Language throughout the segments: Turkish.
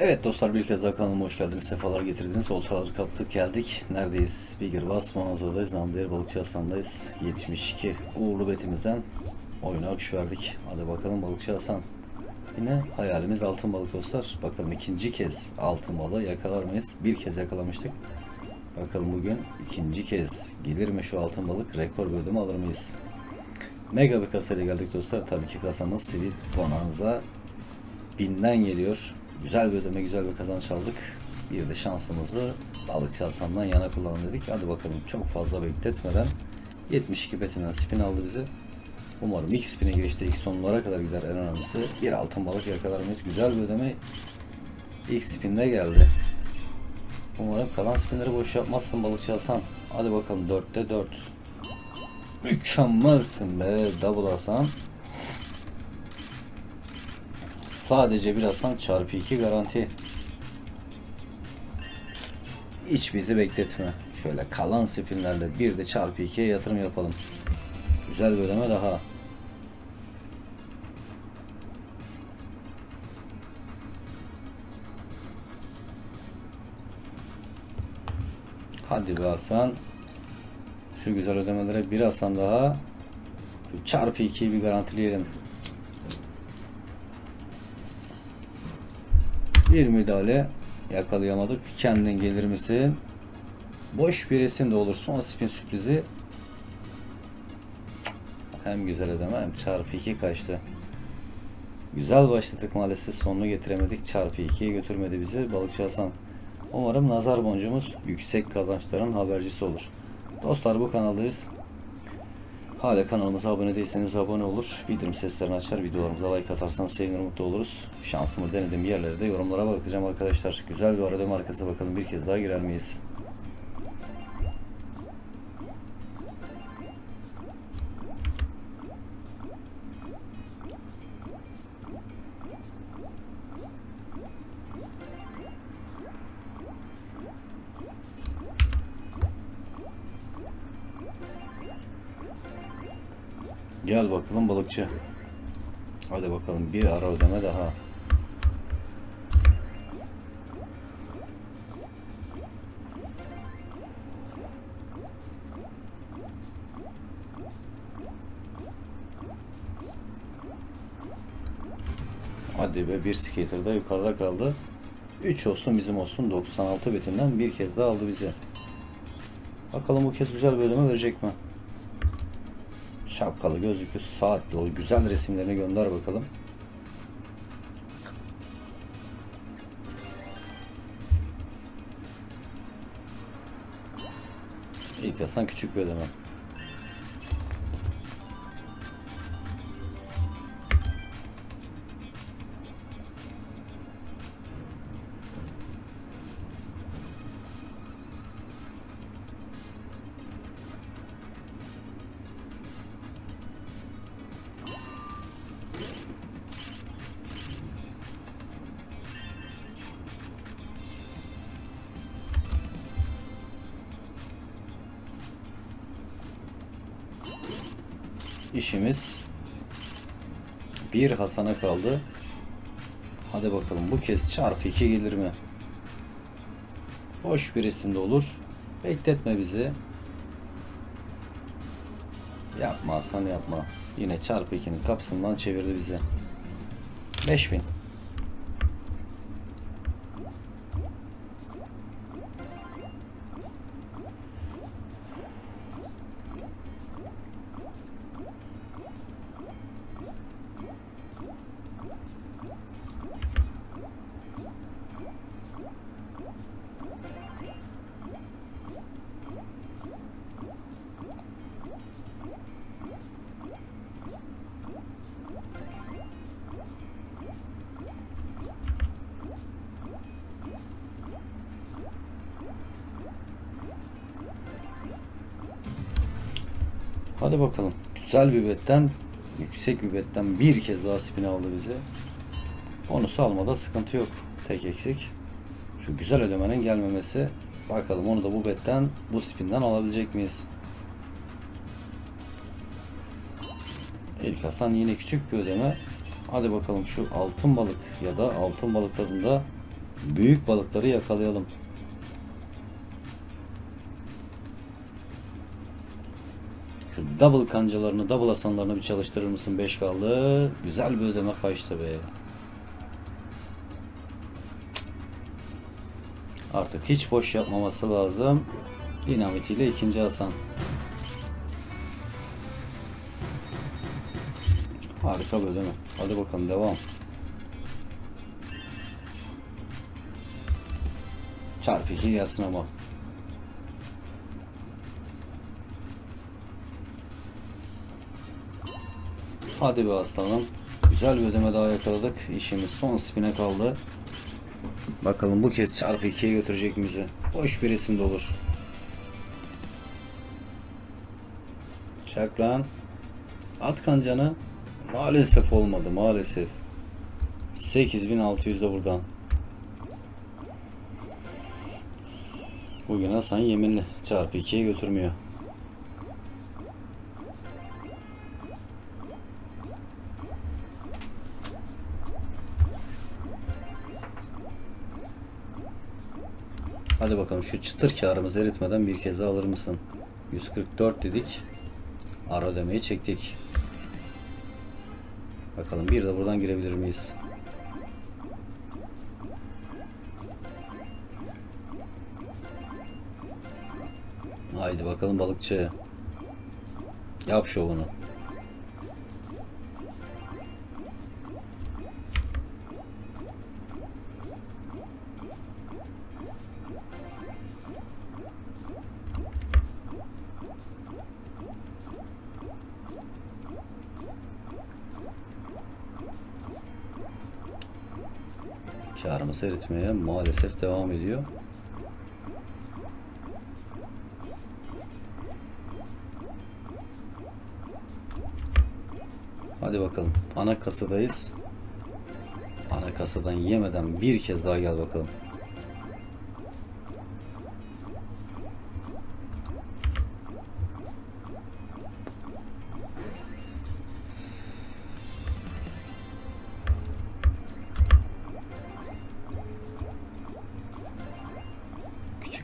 Evet dostlar bir kez daha hoş geldiniz. Sefalar getirdiniz. Oltaları kaptık geldik. Neredeyiz? Bigger Bass Manazır'dayız. Namdiyer Balıkçı Hasan'dayız. 72 uğurlu betimizden oyuna akış verdik. Hadi bakalım Balıkçı Hasan. Yine hayalimiz altın balık dostlar. Bakalım ikinci kez altın balığı yakalar mıyız? Bir kez yakalamıştık. Bakalım bugün ikinci kez gelir mi şu altın balık? Rekor bölümü alır mıyız? Mega bir kasayla geldik dostlar. Tabii ki kasamız Sivil Bonanza binden geliyor. Güzel bir ödeme, güzel bir kazanç aldık. Bir de şansımızı balıkçı Hasan'dan yana kullanalım dedik. Hadi bakalım çok fazla bekletmeden 72 betinden spin aldı bizi. Umarım ilk spine girişte ilk sonlara kadar gider en önemlisi. Bir altın balık yakalar mıyız? Güzel bir ödeme ilk spinde geldi. Umarım kalan spinleri boş yapmazsın balıkçı Hasan. Hadi bakalım 4'te 4. Mükemmelsin be double Hasan. Sadece bir Hasan çarpı 2 garanti. Hiç bizi bekletme. Şöyle kalan spinlerle bir de çarpı 2'ye yatırım yapalım. Güzel bir ödeme daha. Hadi be Hasan. Şu güzel ödemelere bir Hasan daha. Çarpı 2'yi bir garantileyelim. Bir müdahale yakalayamadık. Kendin gelir misin? Boş bir resim de olur. Son spin sürprizi. Hem güzel ödeme hem çarpı 2 kaçtı. Güzel başladık maalesef sonunu getiremedik. Çarpı 2'ye götürmedi bizi Balıkçı Hasan. Umarım nazar boncuğumuz yüksek kazançların habercisi olur. Dostlar bu kanaldayız. Hala kanalımıza abone değilseniz abone olur. Bildirim seslerini açar. Videolarımıza like atarsanız sevinir mutlu oluruz. Şansımı denediğim yerlerde yorumlara bakacağım arkadaşlar. Güzel bir arada markası bakalım bir kez daha girer miyiz? Gel bakalım balıkçı. Hadi bakalım bir ara ödeme daha. Hadi be bir skater da yukarıda kaldı. 3 olsun bizim olsun 96 betinden bir kez daha aldı bizi. Bakalım bu kez güzel ödeme verecek mi? Şapkalı, gözlüklü, saatli o güzel resimlerini gönder bakalım. İlk Hasan küçük bir ödeme. İşimiz bir Hasan'a kaldı. Hadi bakalım bu kez çarpı 2 gelir mi? Hoş bir resimde olur. Bekletme bizi. Yapma Hasan yapma. Yine çarpı 2'nin kapısından çevirdi bizi. 5000. Hadi bakalım. Güzel bir betten, yüksek bir betten bir kez daha spin aldı bizi. Bonusu almada sıkıntı yok. Tek eksik. Şu güzel ödemenin gelmemesi. Bakalım onu da bu betten, bu spinden alabilecek miyiz? İlk Hasan yine küçük bir ödeme. Hadi bakalım şu altın balık ya da altın balık tadında Büyük balıkları yakalayalım. Double kancalarını, double asanlarını bir çalıştırır mısın? 5 kaldı. Güzel bir ödeme kaçtı be. Artık hiç boş yapmaması lazım. Dinamitiyle ikinci Hasan. Harika bir ödeme. Hadi bakalım devam. Çarpı 2 gelsin ama. Hadi be aslanım. Güzel bir ödeme daha yakaladık. İşimiz son spine kaldı. Bakalım bu kez çarpı 2'ye götürecek bizi? Boş bir resim de olur. Çak. At kancanı. Maalesef olmadı maalesef. 8600 de buradan. Bugün Hasan yeminli. Çarpı 2'ye götürmüyor. Hadi bakalım şu çıtır karımızı eritmeden bir kez daha alır mısın? 144 dedik. Ara ödemeyi çektik. Bakalım bir de buradan girebilir miyiz? Haydi bakalım balıkçı. Yap şovunu. Karımı seyretmeye maalesef devam ediyor. Hadi bakalım. Ana kasadayız. Ana kasadan yemeden bir kez daha gel bakalım.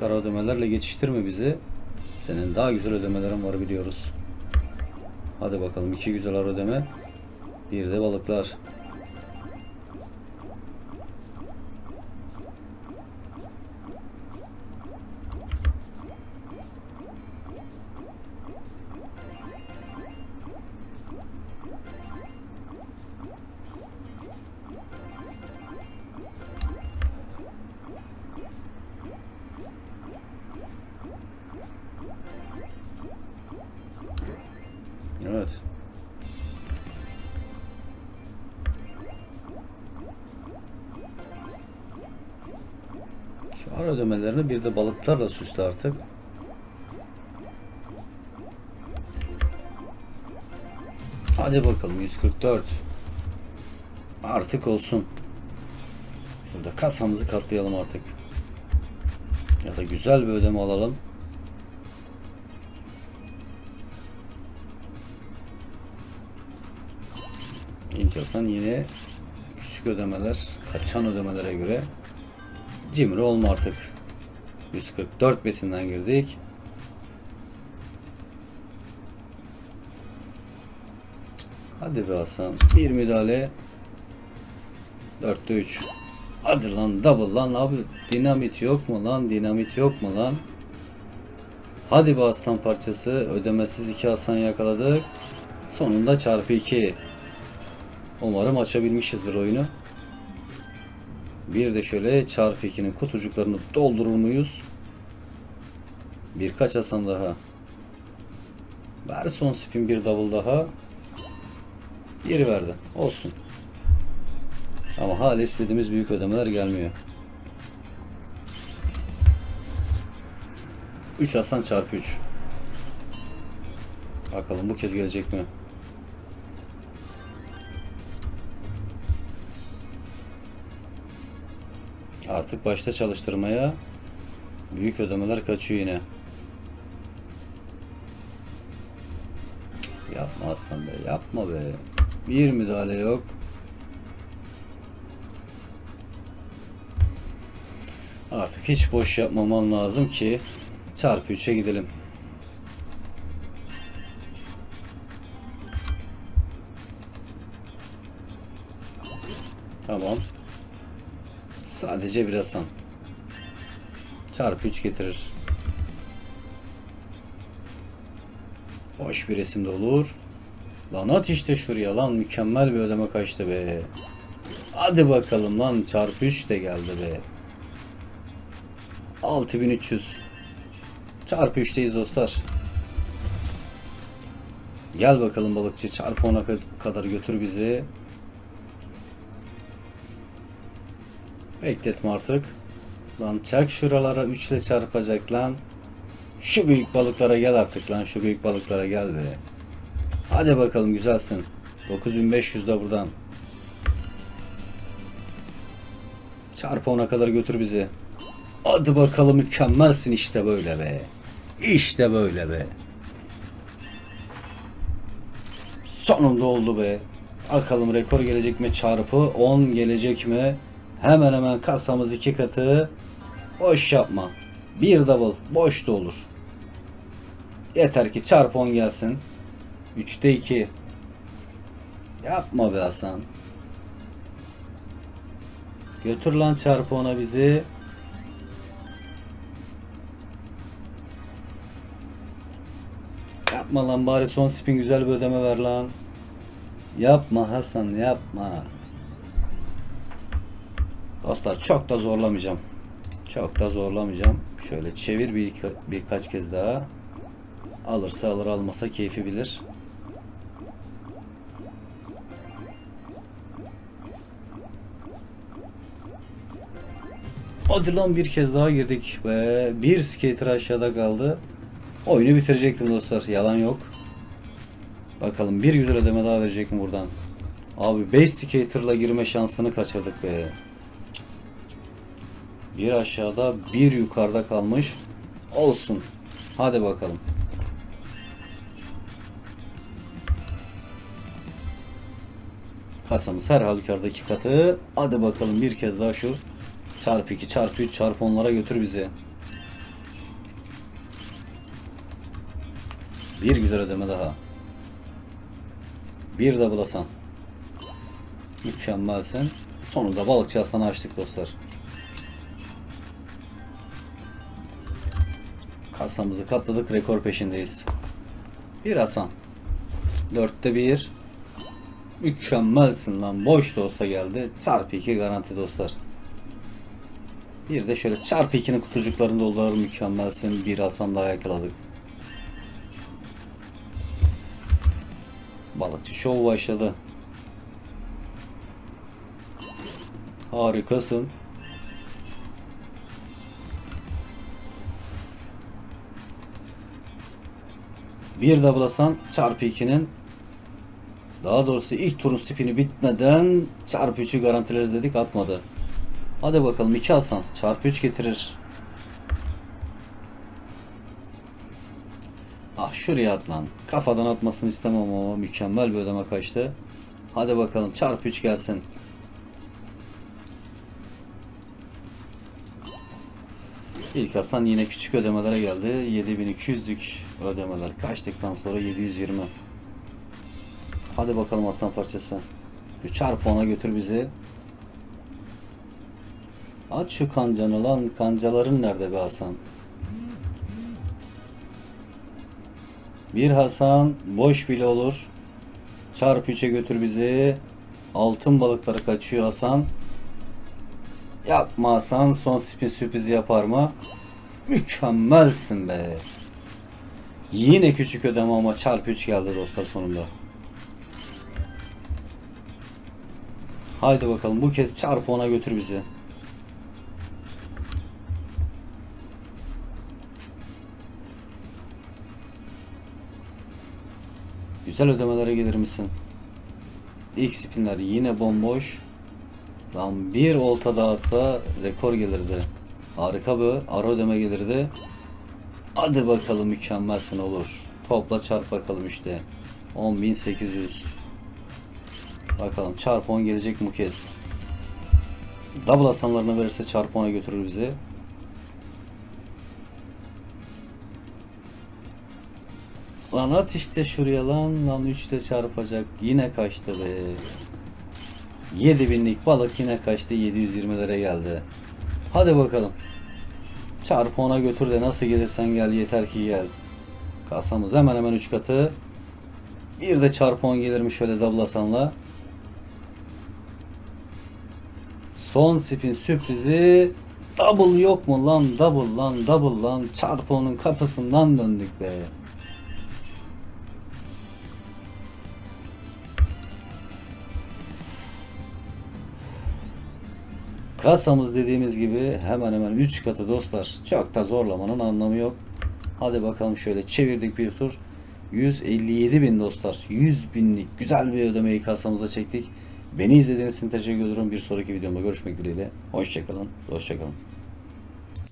Küçük ara ödemelerle geçiştirme bizi. Senin daha güzel ödemelerin var biliyoruz. Hadi bakalım iki güzel ödeme. Bir de balıklar. Ara ödemelerini bir de balıklarla süsle artık. Hadi bakalım 144. Artık olsun. Şurada kasamızı katlayalım artık. Ya da güzel bir ödeme alalım. İnkasan yine küçük ödemeler, kaçan ödemelere göre cimri olma artık. 144 betinden girdik. Hadi be Hasan. Bir müdahale. 4'te 3. Hadi lan double lan abi. Dinamit yok mu lan? Dinamit yok mu lan? Hadi be aslan parçası. Ödemesiz 2 Hasan yakaladık. Sonunda çarpı 2. Umarım açabilmişizdir oyunu. Bir de şöyle çarpı 2'nin kutucuklarını doldurur muyuz? Birkaç Hasan daha. Ver son spin bir double daha. Geri verdi. Olsun. Ama hala istediğimiz büyük ödemeler gelmiyor. 3 Hasan çarpı 3. Bakalım bu kez gelecek mi? Artık başta çalıştırmaya büyük ödemeler kaçıyor yine. Yapma Hasan be, yapma be. Bir müdahale yok. Artık hiç boş yapmaman lazım ki çarpı 3'e gidelim. Tamam. Sadece bir Hasan. Çarpı 3 getirir. Boş bir resim de olur. Lan at işte şuraya lan mükemmel bir ödeme kaçtı be. Hadi bakalım lan çarpı 3 de geldi be. 6300 çarpı 3'teyiz dostlar. Gel bakalım balıkçı çarpı 10'a ka- kadar götür bizi. Bekletme artık. Lan çak şuralara 3 ile çarpacak lan. Şu büyük balıklara gel artık lan şu büyük balıklara gel be. Hadi bakalım güzelsin. 9500 de buradan. Çarpı 10'a kadar götür bizi. Hadi bakalım mükemmelsin işte böyle be. İşte böyle be. Sonunda oldu be. Bakalım rekor gelecek mi çarpı 10 gelecek mi? Hemen hemen kasamız iki katı. Boş yapma. Bir double boş da olur. Yeter ki çarpı 10 gelsin. 3'te 2. Yapma be Hasan. Götür lan çarpı 10'a bizi. Yapma lan bari son spin güzel bir ödeme ver lan. Yapma Hasan yapma. Dostlar çok da zorlamayacağım. Çok da zorlamayacağım. Şöyle çevir bir birkaç kez daha. Alırsa alır almasa keyfi bilir. Hadi bir kez daha girdik ve bir skater aşağıda kaldı. Oyunu bitirecektim dostlar. Yalan yok. Bakalım bir güzel ödeme daha verecek mi buradan? Abi 5 skater'la girme şansını kaçırdık be. Bir aşağıda bir yukarıda kalmış. Olsun. Hadi bakalım. Kasamız her halükarda katı. Hadi bakalım bir kez daha şu çarpı 2 çarpı 3 çarpı 10'lara götür bizi. Bir güzel ödeme daha. Bir de bulasan. Mükemmelsin. Sonunda balıkçı Hasan'ı açtık dostlar. Kasamızı katladık. Rekor peşindeyiz. Bir Hasan. Dörtte bir. Mükemmelsin lan. Boş da olsa geldi. Çarpı 2 garanti dostlar. Bir de şöyle çarpı 2'nin kutucuklarını dolduralım. Mükemmelsin. Bir Hasan daha yakaladık. Balıkçı şov başladı. Harikasın. Bir de bulasan çarpı 2'nin daha doğrusu ilk turun spini bitmeden çarpı 3'ü garantileriz dedik atmadı. Hadi bakalım 2 Hasan çarpı 3 getirir. Ah şuraya at lan. Kafadan atmasını istemem ama mükemmel bir ödeme kaçtı. Hadi bakalım çarpı 3 gelsin. İlk Hasan yine küçük ödemelere geldi. 7200'lük ödemeler kaçtıktan sonra 720. Hadi bakalım aslan parçası. Şu çarpı ona götür bizi. Aç şu kancanı lan. Kancaların nerede be Hasan? Bir Hasan boş bile olur. Çarpı 3'e götür bizi. Altın balıkları kaçıyor Hasan. Yapma Hasan. Son spin sürprizi yapar mı? Mükemmelsin be. Yine küçük ödeme ama çarpı 3 geldi dostlar sonunda. Haydi bakalım bu kez çarpı ona götür bizi. Güzel ödemelere gelir misin? İlk spinler yine bomboş. Lan bir olta dağıtsa rekor gelirdi. Harika bir ara ödeme gelirdi. Hadi bakalım mükemmelsin olur. Topla çarp bakalım işte. 10800. Bakalım çarp 10 gelecek mi kez? Double asanlarına verirse çarp 10'a götürür bizi. Lan at işte şuraya lan lan 3'te çarpacak. Yine kaçtı be. 7000'lik balık yine kaçtı 720 lira geldi. Hadi bakalım. Çarpı ona götür de nasıl gelirsen gel yeter ki gel. Kasamız hemen hemen 3 katı. Bir de çarpı 10 gelir mi şöyle dablasanla. Son spin sürprizi double yok mu lan double lan double lan çarpı onun kapısından döndük be. Kasamız dediğimiz gibi hemen hemen 3 katı dostlar. Çok da zorlamanın anlamı yok. Hadi bakalım şöyle çevirdik bir tur. 157 bin dostlar. 100 binlik güzel bir ödemeyi kasamıza çektik. Beni izlediğiniz için teşekkür ederim. Bir sonraki videomda görüşmek dileğiyle. Hoşçakalın. Hoşçakalın.